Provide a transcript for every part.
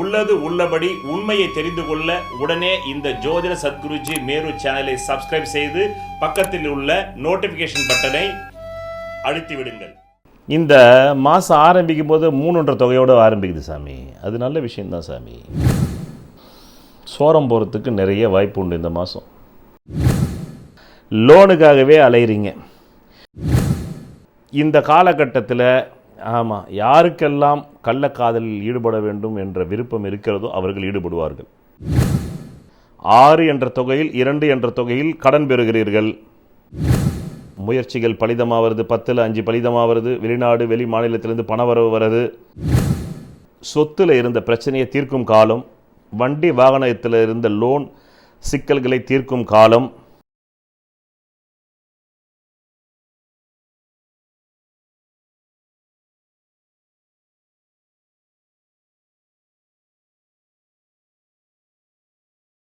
உள்ளது உள்ளபடி உண்மையை தெரிந்து கொள்ள உடனே இந்த ஜோதிட சத்குருஜி மேரு சேனலை சப்ஸ்கிரைப் செய்து பக்கத்தில் உள்ள நோட்டிஃபிகேஷன் பட்டனை அழுத்தி விடுங்கள். இந்த மாதம் ஆரம்பிக்கும் போது மூணுன்ற தொகையோடு ஆரம்பிக்குது சாமி. அது நல்ல விஷயம்தான் சாமி. சோரம் போகிறதுக்கு நிறைய வாய்ப்பு உண்டு இந்த மாதம் லோனுக்காகவே அலையிறீங்க. இந்த காலகட்டத்தில் ஆமாம் யாருக்கெல்லாம் கள்ளக்காதலில் ஈடுபட வேண்டும் என்ற விருப்பம் இருக்கிறதோ அவர்கள் ஈடுபடுவார்கள். ஆறு என்ற தொகையில் இரண்டு என்ற தொகையில் கடன் பெறுகிறீர்கள். முயற்சிகள் பலிதமாகிறது பத்தில் அஞ்சு பலிதமாகிறது வெளிநாடு வெளி மாநிலத்திலிருந்து பண வரவு வருது சொத்தில் இருந்த பிரச்சனையை தீர்க்கும் காலம் வண்டி வாகனத்தில் இருந்த லோன் சிக்கல்களை தீர்க்கும் காலம்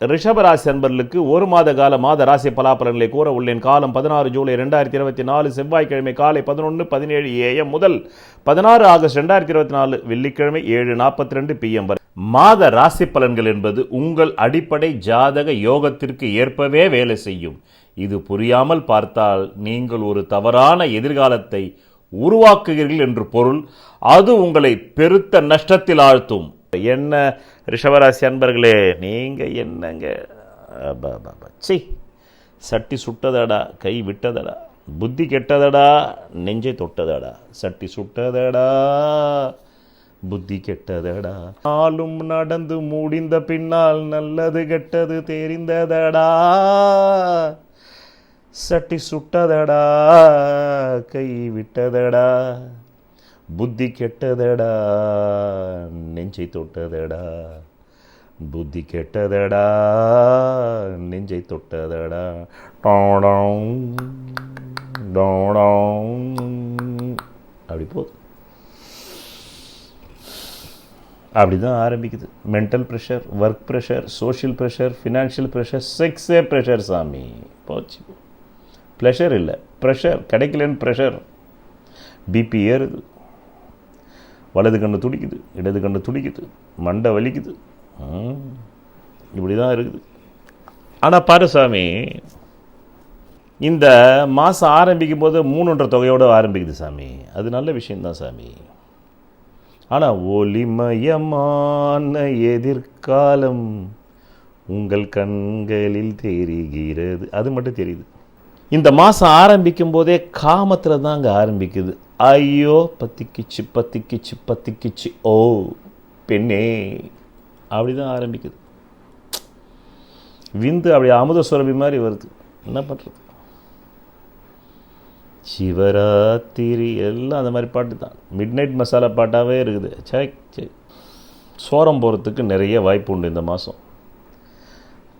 ரிஷபராசி அன்பர்களுக்கு ஒரு மாத கால மாத ராசி பலாபலன்களை கூற உள்ளேன். காலம் பதினாறு ஜூலை ரெண்டாயிரத்தி இருபத்தி நாலு செவ்வாய்க்கிழமை காலை பதினொன்று பதினேழு ஏஎம் முதல் பதினாறு ஆகஸ்ட் ரெண்டாயிரத்தி இருபத்தி நாலு வெள்ளிக்கிழமை ஏழு நாற்பத்தி ரெண்டு பிஎம் வரை. மாத ராசி பலன்கள் என்பது உங்கள் அடிப்படை ஜாதக யோகத்திற்கு ஏற்பவே வேலை செய்யும். இது புரியாமல் பார்த்தால் நீங்கள் ஒரு தவறான எதிர்காலத்தை உருவாக்குகிறீர்கள் என்று பொருள். அது உங்களை பெருத்த நஷ்டத்தில் ஆழ்த்தும். என்ன ரிஷபராசி அன்பர்களே நீங்க என்னங்க? சி சட்டி சுட்டதடா கை விட்டதடா. புத்தி கெட்டதடா நெஞ்சை தொட்டதடா. சட்டி சுட்டதடா புத்தி கெட்டதடா. ஆளும் நடந்து முடிந்த பின்னால் நல்லது கெட்டது தெரிந்ததடா. சட்டி சுட்டதடா கை விட்டதடா. புத்தி கெட்டதடா நெஞ்சை தொட்டதடா. புத்தி கெட்டதடா நெஞ்சை தொட்டதடா. டோடோங், டோடோங். அப்படி போதும் அப்படி தான் ஆரம்பிக்குது mental pressure work pressure social pressure financial pressure செக்ஸே pressure சாமி. போச்சு. ப்ளஷர் இல்லை. ப்ரெஷர் கிடைக்கலன்னு ப்ரெஷர் பிபி ஏறுது. வலது கண்ணு துடிக்குது இடது கண்ணு துடிக்குது மண்டை வலிக்குது. இப்படி தான் இருக்குது. ஆனால் பாரு சாமி இந்த மாதம் ஆரம்பிக்கும் போது மூணுன்ற தொகையோடு ஆரம்பிக்குது சாமி. அது நல்ல விஷயந்தான் சாமி. ஆனால் ஒளிமயமான எதிர்காலம் உங்கள் கண்களில் தெரிகிறது. அது மட்டும் தெரியுது. இந்த மாதம் ஆரம்பிக்கும் போதே காமத்தில் தான் அங்கே ஆரம்பிக்குது. ஐயோ பத்திக்கிச்சு பத்திக்கிச்சு பத்திக்கிச்சு. ஓ பெண்ணே. அப்படி தான் ஆரம்பிக்குது. விந்து அப்படி அமுத சுரபி மாதிரி வருது. என்ன பண்ணுறது சிவராத்திரி எல்லாம் அந்த மாதிரி பாட்டு தான். மிட் நைட் மசாலா பாட்டாகவே இருக்குது. சே சே. சோரம் போகிறதுக்கு நிறைய வாய்ப்பு உண்டு இந்த மாதம்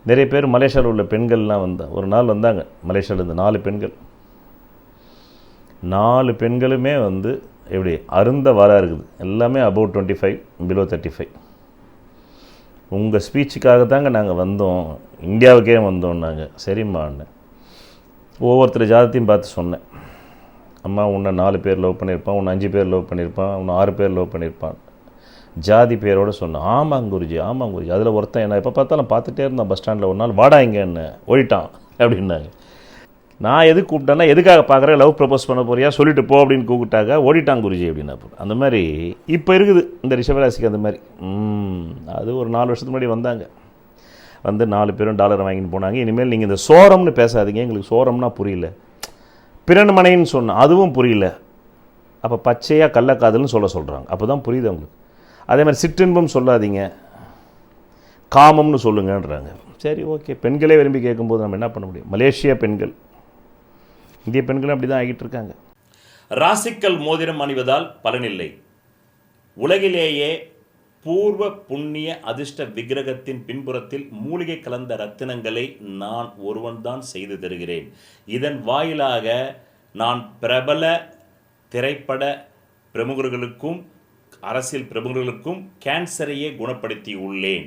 நிறைய பேர் மலேசியாவில் உள்ள பெண்கள்லாம் வந்தால் ஒரு நாள் வந்தாங்க. மலேசியாவில் இந்த நாலு பெண்கள். நாலு பெண்களுமே வந்து எப்படி அருந்த வாரா இருக்குது. எல்லாமே about twenty five below thirty five உங்கள் ஸ்பீச்சுக்காக தாங்க நாங்கள் வந்தோம். இந்தியாவுக்கே வந்தோம் நாங்கள் சரிம்மான்னு ஒவ்வொருத்தர் ஜாதத்தையும் பார்த்து சொன்னேன். அம்மா உன்னை நாலு பேர் லவ் பண்ணியிருப்பான் உன்னை அஞ்சு பேர் லவ் பண்ணியிருப்பான் உன்னை ஆறு பேர் லவ் பண்ணியிருப்பான். ஜாதி பேரோடு சொன்னேன். ஆமாங்க குருஜி ஆமாங்க குருஜி. அதில் ஒருத்தன் என்ன எப்போ பார்த்தாலும் பார்த்துட்டே இருந்தான். பஸ் ஸ்டாண்டில் ஒரு நாள் வாடா இங்க என்ன ஓடிட்டான். அப்படின்னாங்க. நான் எதுக்கு கூப்பிட்டேன்னா எதுக்காக பார்க்குறேன்? லவ் ப்ரப்போஸ் பண்ண போறியா? சொல்லிட்டு போ அப்படின்னு கூப்பிட்டாக்க ஓடிட்டாங்க குருஜி அப்படின்னா அந்த மாதிரி இப்போ இருக்குது இந்த ரிஷபராசிக்கு அந்த மாதிரி. அது ஒரு நாலு வருஷத்துக்கு முன்னாடி வந்தாங்க. வந்து நாலு பேரும் டாலர் வாங்கிட்டு போனாங்க. இனிமேல் நீங்கள் இந்த சோரம்னு பேசாதீங்க. எங்களுக்கு சோரம்னா புரியல. பிறன்மனைன்னு சொன்னேன் அதுவும் புரியல. அப்போ பச்சையாக கள்ளக்காதல்னு சொல்ல சொல்கிறாங்க அப்போ தான் புரியுது அவங்களுக்கு. அதே மாதிரி சிற்றின்பம் சொல்லாதீங்க. காமம்னு சொல்லுங்கன்றாங்க. சரி ஓகே. பெண்களே விரும்பி கேட்கும்போது நம்ம என்ன பண்ண முடியும்? மலேசியா பெண்கள். இந்திய பெண்களும் அப்படி தான் ஆகிட்டு இருக்காங்க. ராசிக்கல் மோதிரம் அணிவதால் பலனில்லை. உலகிலேயே பூர்வ புண்ணிய அதிர்ஷ்ட விக்கிரகத்தின் பின்புறத்தில் மூலிகை கலந்த ரத்தினங்களை நான் ஒருவன்தான் செய்து தருகிறேன். இதன் வாயிலாக நான் பிரபல திரைப்பட பிரமுகர்களுக்கும் அரசியல் பிரமுகர்களுக்கும் கேன்சரையே குணப்படுத்தி உள்ளேன்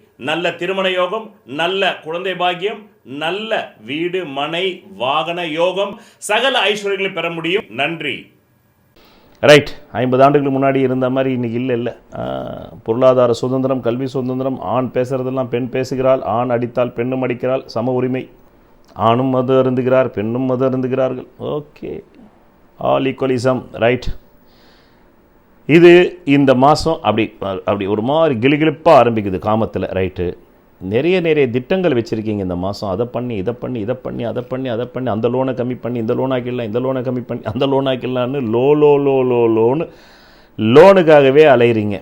நல்ல திருமண யோகம் நல்ல குழந்தை பாக்கியம் நல்ல வீடு மனை வாகன யோகம். சகல ஐஸ்வர்யங்களை பெற முடியும். நன்றி. ரைட் ஐம்பது ஆண்டுகளுக்கு முன்னாடி இருந்த மாதிரி இன்றைக்கி இல்லை இல்லை. பொருளாதார சுதந்திரம் கல்வி சுதந்திரம் ஆண் பேசுறதெல்லாம் பெண் பேசுகிறாள் ஆண் அடித்தால் பெண்ணும் அடிக்கிறாள் சம உரிமை. ஆணும் மது அருந்துகிறார் பெண்ணும் மது அருந்துகிறார்கள். ஓகே ஆல் ஈக்குவலிசம் ரைட் இது இந்த மாதம் அப்படி அப்படி ஒரு மாதிரி கிளிகிழிப்பாக ஆரம்பிக்குது காமத்தில் ரைட்டு? நிறைய நிறைய திட்டங்கள் வச்சுருக்கீங்க இந்த மாதம் அதை பண்ணி இதை பண்ணி இதை பண்ணி அதை பண்ணி அதை பண்ணி அந்த லோனை கம்மி பண்ணி இந்த லோன் ஆக்கிடலாம் இந்த லோனை கம்மி பண்ணி அந்த லோன் ஆக்கிடலான்னு லோ லோ லோ லோ லோனு லோனுக்காகவே அலையிறீங்க.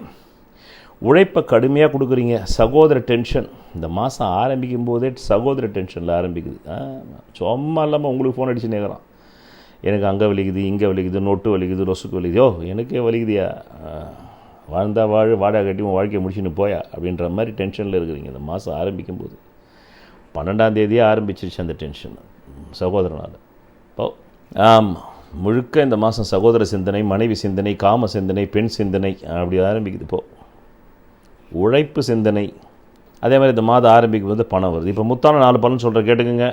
உழைப்பை கடுமையாக கொடுக்குறீங்க. சகோதர டென்ஷன் இந்த மாதம் ஆரம்பிக்கும் போதே சகோதர டென்ஷனில் ஆரம்பிக்குது. ஆ, சும்மா இல்லாமல் உங்களுக்கு ஃபோன் அடிச்சு நேர்கிறான் எனக்கு அங்கே வலிக்குது இங்கே வலிக்குது நொட்டு வலிக்குது ரொசுக்கு வலிக்குது. எனக்கே வலிக்குதியா? வாழ்ந்தால் வாழ்ந்தா வாழ் வாடகை கட்டி உன் வாழ்க்கையை முடிச்சுன்னு போயா? அப்படின்ற மாதிரி டென்ஷனில் இருக்கிறீங்க. இந்த மாதம் ஆரம்பிக்கும் போது பன்னெண்டாம் தேதியே ஆரம்பிச்சிருச்சு அந்த டென்ஷன். சகோதரனால். இப்போ ஆமாம் முழுக்க இந்த மாதம் சகோதர சிந்தனை மனைவி சிந்தனை காம சிந்தனை பெண் சிந்தனை அப்படி ஆரம்பிக்குது. இப்போ உழைப்பு சிந்தனை. அதே மாதிரி இந்த மாதம் ஆரம்பிக்கும் போது பணம் வருது. இப்போ முத்தான நாலு பலன் சொல்கிற கேட்டுக்குங்க.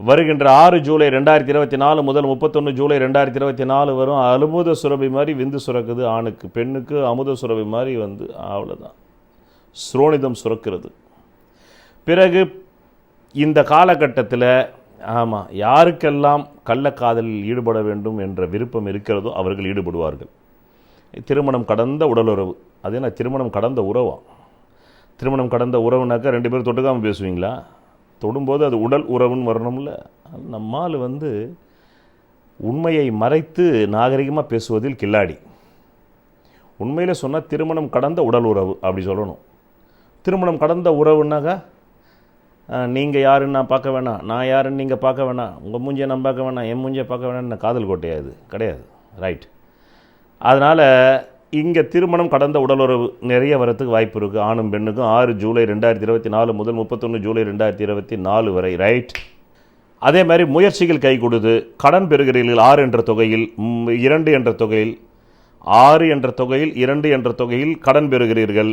வருகின்ற ஆறு ஜூலை ரெண்டாயிரத்தி இருபத்தி நாலு முதல் முப்பத்தொன்று ஜூலை ரெண்டாயிரத்தி இருபத்தி நாலு வரும். அமுத சுரபி மாதிரி விந்து சுரக்குது ஆணுக்கு. பெண்ணுக்கு அமுத சுரபி மாதிரி வந்து அவ்வளோதான் ஸ்ரோனிதம் சுரக்கிறது. பிறகு இந்த காலகட்டத்தில் ஆமாம் யாருக்கெல்லாம் கள்ளக்காதலில் ஈடுபட வேண்டும் என்ற விருப்பம் இருக்கிறதோ அவர்கள் ஈடுபடுவார்கள். திருமணம் கடந்த உடலுறவு அது என்ன? திருமணம் கடந்த உறவா? திருமணம் கடந்த உறவுனாக்கா ரெண்டு பேரும் தொட்டுக்காமல் பேசுவீங்களா? தொடும்போது அது உடல் உறவுன்னு வரணும்ல. நம்மால் வந்து உண்மையை மறைத்து நாகரிகமாக பேசுவதில் கில்லாடி. உண்மையில் சொன்னால் திருமணம் கடந்த உடல் உறவு அப்படி சொல்லணும். திருமணம் கடந்த உறவுனாக்கா நீங்கள் யாருன்னு நான் பார்க்க வேணாம் நான் யாருன்னு நீங்கள் பார்க்க வேணாம் உங்கள் மூஞ்சியை நான் பார்க்க வேணாம் என் மூஞ்சியை பார்க்க வேணாம்னு காதல் கோட்டையாது கிடையாது. ரைட் அதனால் இங்கே திருமணம் கடந்த உடலுறவு நிறைய வரத்துக்கு வாய்ப்பு இருக்குது ஆணும் பெண்ணுக்கும் ஆறு ஜூலை ரெண்டாயிரத்தி இருபத்தி நாலு முதல் முப்பத்தொன்று ஜூலை ரெண்டாயிரத்தி இருபத்தி நாலு வரை. ரைட் அதே மாதிரி முயற்சிகள் கை கொடுத்து கடன் பெறுகிறீர்கள். ஆறு என்ற தொகையில் இரண்டு என்ற தொகையில் ஆறு என்ற தொகையில் இரண்டு என்ற தொகையில் கடன் பெறுகிறீர்கள்.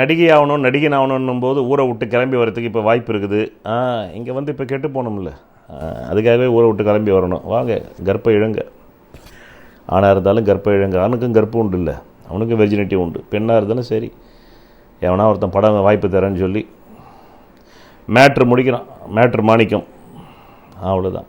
நடிகை ஆகணும் நடிகன் ஆகணும் போது ஊரை விட்டு கிளம்பி வரத்துக்கு இப்போ வாய்ப்பு இருக்குது. இங்கே வந்து இப்போ கெட்டு போகணும்ல. அதுக்காகவே ஊரை விட்டு கிளம்பி வரணும். வாங்க கர்ப்ப இழங்க. ஆணாக இருந்தாலும் கர்ப்ப இழங்க ஆணுக்கும் கர்ப்பம் உண்டு இல்லை. அவனுக்கும் வெர்ஜினிட்டி உண்டு. பெண்ணாக இருந்தாலும் சரி. எவனா ஒருத்தன் படம் வாய்ப்பு தரேன்னு சொல்லி மேட்ரு முடிக்கிறான். மேட்ரு மாணிக்கம். அவ்வளோதான்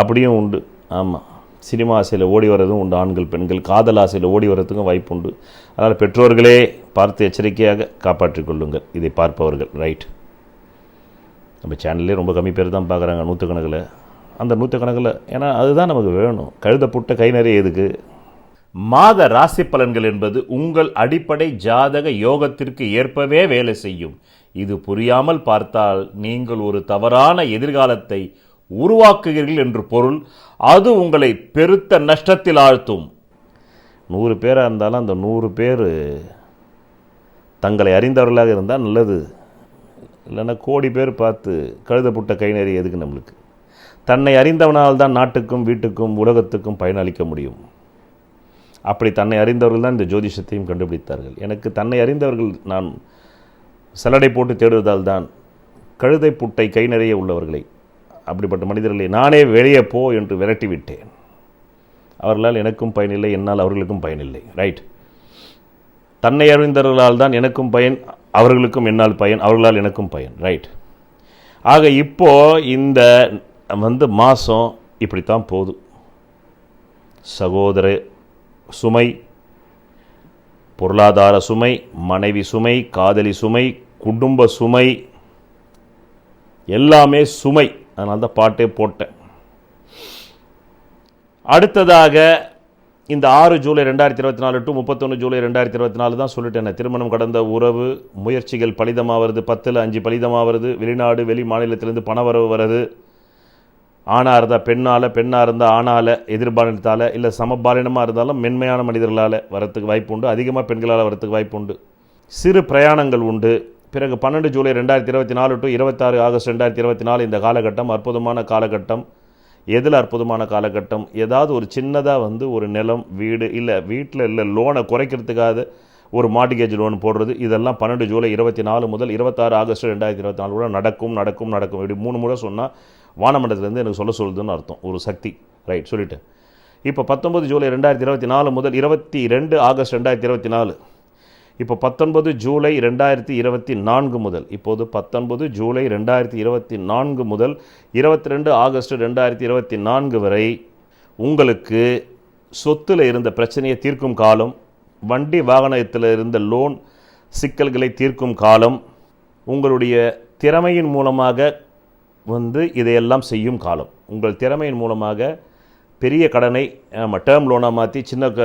அப்படியும் உண்டு. ஆமாம் சினிமா ஆசையில் ஓடி வர்றதும் உண்டு. ஆண்கள் பெண்கள் காதல் ஆசையில் ஓடி வர்றதுக்கும் வாய்ப்பு உண்டு. அதனால் பெற்றோர்களே பார்த்து எச்சரிக்கையாக காப்பாற்றிக் கொள்ளுங்கள். இதை பார்ப்பவர்கள். ரைட் நம்ம சேனல்லே ரொம்ப கம்மி பேர் தான் பார்க்குறாங்க நூற்றுக்கணக்கில். அந்த நூற்றுக்கணக்கில். ஏன்னா அதுதான் நமக்கு வேணும். கழுத புட்ட கை நிறைய எதுக்கு? மாத ராசி பலன்கள் என்பது உங்கள் அடிப்படை ஜாதக யோகத்திற்கு ஏற்பவே வேலை செய்யும். இது புரியாமல் பார்த்தால் நீங்கள் ஒரு தவறான எதிர்காலத்தை உருவாக்குகிறீர்கள் என்று பொருள். அது உங்களை பெருத்த நஷ்டத்தில் ஆழ்த்தும். நூறு பேராக இருந்தாலும் அந்த நூறு பேர் தங்களை அறிந்தவர்களாக இருந்தால் நல்லது. இல்லைன்னா கோடி பேர் பார்த்து கழுத புட்ட கை நிறைய எதுக்கு நம்மளுக்கு? தன்னை அறிந்தவனால் தான் நாட்டுக்கும் வீட்டுக்கும் உலகத்துக்கும் பயனளிக்க முடியும். அப்படி தன்னை அறிந்தவர்கள் தான் இந்த ஜோதிஷத்தையும் கண்டுபிடித்தார்கள். எனக்கு தன்னை அறிந்தவர்கள் நான் சலடை போட்டு தேடுவதால் தான் கழுதை புட்டை கை நிறைய உள்ளவர்களை அப்படிப்பட்ட மனிதர்களை நானே வெளியே போ என்று விரட்டி விட்டேன் அவர்களால் எனக்கும் பயனில்லை என்னால் அவர்களுக்கும் பயனில்லை. ரைட் தன்னை அறிந்தவர்களால் தான் எனக்கும் பயன் அவர்களுக்கும் என்னால் பயன் அவர்களால் எனக்கும் பயன். ரைட் ஆக இப்போ இந்த வந்து மாதம் இப்படித்தான் போதும் சகோதர சுமை பொருளாதார சுமை மனைவி சுமை காதலி சுமை குடும்ப சுமை எல்லாமே சுமை. அதனால தான் பாட்டே போட்டேன். அடுத்ததாக இந்த ஆறு ஜூலை ரெண்டாயிரத்தி இருபத்தி நாலு டு முப்பத்தொன்று ஜூலை ரெண்டாயிரத்தி இருபத்தி நாலு தான் சொல்லிட்டேன் திருமணம் கடந்த உறவு முயற்சிகள் பலிதமாக வருது பத்தில் அஞ்சு பலிதமாக வருது வெளிநாடு வெளி மாநிலத்திலேருந்து பண வரவு வருது ஆணாக இருந்தால் பெண்ணால் பெண்ணாக இருந்தால் ஆணால் எதிர்பாலினத்தால் இல்லை சமபாலினமாக இருந்தாலும் மென்மையான மனிதர்களால் வரத்துக்கு வாய்ப்பு உண்டு. அதிகமாக பெண்களால் வரத்துக்கு வாய்ப்பு உண்டு. சிறு பிரயாணங்கள் உண்டு. பிறகு பன்னெண்டு ஜூலை ரெண்டாயிரத்தி இருபத்தி நாலு டு இருபத்தாறு ஆகஸ்ட் ரெண்டாயிரத்தி இருபத்தி நாலு இந்த காலகட்டம் அற்புதமான காலகட்டம். எதில் அற்புதமான காலகட்டம்? ஏதாவது ஒரு சின்னதாக வந்து ஒரு நிலம் வீடு இல்லை வீட்டில் இல்லை லோனை குறைக்கிறதுக்காக ஒரு மார்டிகேஜ் லோன் போடுறது. இதெல்லாம் பன்னெண்டு ஜூலை இருபத்தி நாலு முதல் இருபத்தாறு ஆகஸ்ட் ரெண்டாயிரத்தி இருபத்தி நாலு கூட நடக்கும் நடக்கும் நடக்கும். இப்படி மூணு முறை சொன்னால் வானமண்டலத்துலேருந்து எனக்கு சொல்ல சொல்லுதுன்னு அர்த்தம் ஒரு சக்தி. ரைட் சொல்லிவிட்டு இப்போ பத்தொன்பது ஜூலை ரெண்டாயிரத்தி இருபத்தி நாலு முதல் இருபத்தி ரெண்டு ஆகஸ்ட் ரெண்டாயிரத்தி இருபத்தி நாலு. இப்போ பத்தொன்பது ஜூலை ரெண்டாயிரத்தி இருபத்தி நான்கு முதல் இப்போது பத்தொன்பது ஜூலை ரெண்டாயிரத்தி இருபத்தி நான்கு முதல் இருபத்தி ரெண்டு ஆகஸ்ட் ரெண்டாயிரத்தி இருபத்தி நான்கு வரை உங்களுக்கு சொத்தில் இருந்த பிரச்சனையை தீர்க்கும் காலம் வண்டி வாகனத்தில் இருந்த லோன் சிக்கல்களை தீர்க்கும் காலம் உங்களுடைய திறமையின் மூலமாக வந்து இதையெல்லாம் செய்யும் காலம். உங்கள் திறமையின் மூலமாக பெரிய கடனை நம்ம டேர்ம் லோனாக மாற்றி சின்ன க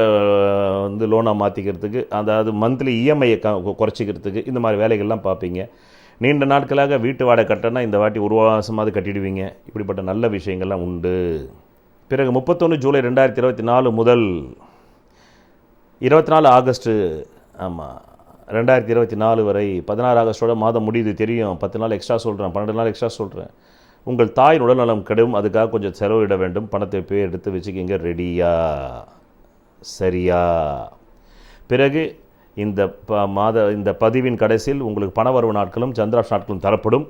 வந்து லோனாக மாற்றிக்கிறதுக்கு அதாவது மந்த்லி இஎம்ஐயை க குறைச்சிக்கிறதுக்கு இந்த மாதிரி வேலைகள்லாம் பார்ப்பீங்க. நீண்ட நாட்களாக வீட்டு வாடகை கட்டணா இந்த வாட்டி ஒரு மாதமாவது கட்டிடுவீங்க. இப்படிப்பட்ட நல்ல விஷயங்கள்லாம் உண்டு. பிறகு முப்பத்தொன்று ஜூலை ரெண்டாயிரத்தி இருபத்தி நாலு முதல் இருபத்தி நாலு ஆகஸ்ட்டு ஆமாம் ரெண்டாயிரத்தி இருபத்தி நாலு வரை பதினாறு ஆகஸ்டோட மாதம் முடியுது தெரியும். பத்து நாள் எக்ஸ்ட்ரா சொல்கிறேன் பன்னெண்டு நாள் எக்ஸ்ட்ரா சொல்கிறேன் உங்கள் தாயின் உடல்நலம் கெடும் அதுக்காக கொஞ்சம் செலவிட வேண்டும். பணத்தை போய் எடுத்து வச்சுக்கிங்க ரெடியா? சரியா? பிறகு இந்த ப மாத இந்த பதிவின் கடைசியில் உங்களுக்கு பணவரவு நாட்களும் சந்திராஷ் நாட்களும் தரப்படும்.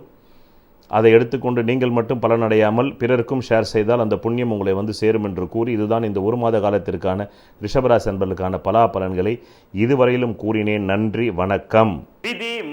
அதை எடுத்துக்கொண்டு நீங்கள் மட்டும் பலனடையாமல் பிறருக்கும் ஷேர் செய்தால் அந்த புண்ணியம் உங்களை வந்து சேரும் என்று கூறி இதுதான் இந்த ஒரு மாத காலத்திற்கான ரிஷபராசி என்பதற்கான பலாபலன்களை இதுவரையிலும் கூறினேன். நன்றி வணக்கம். விதி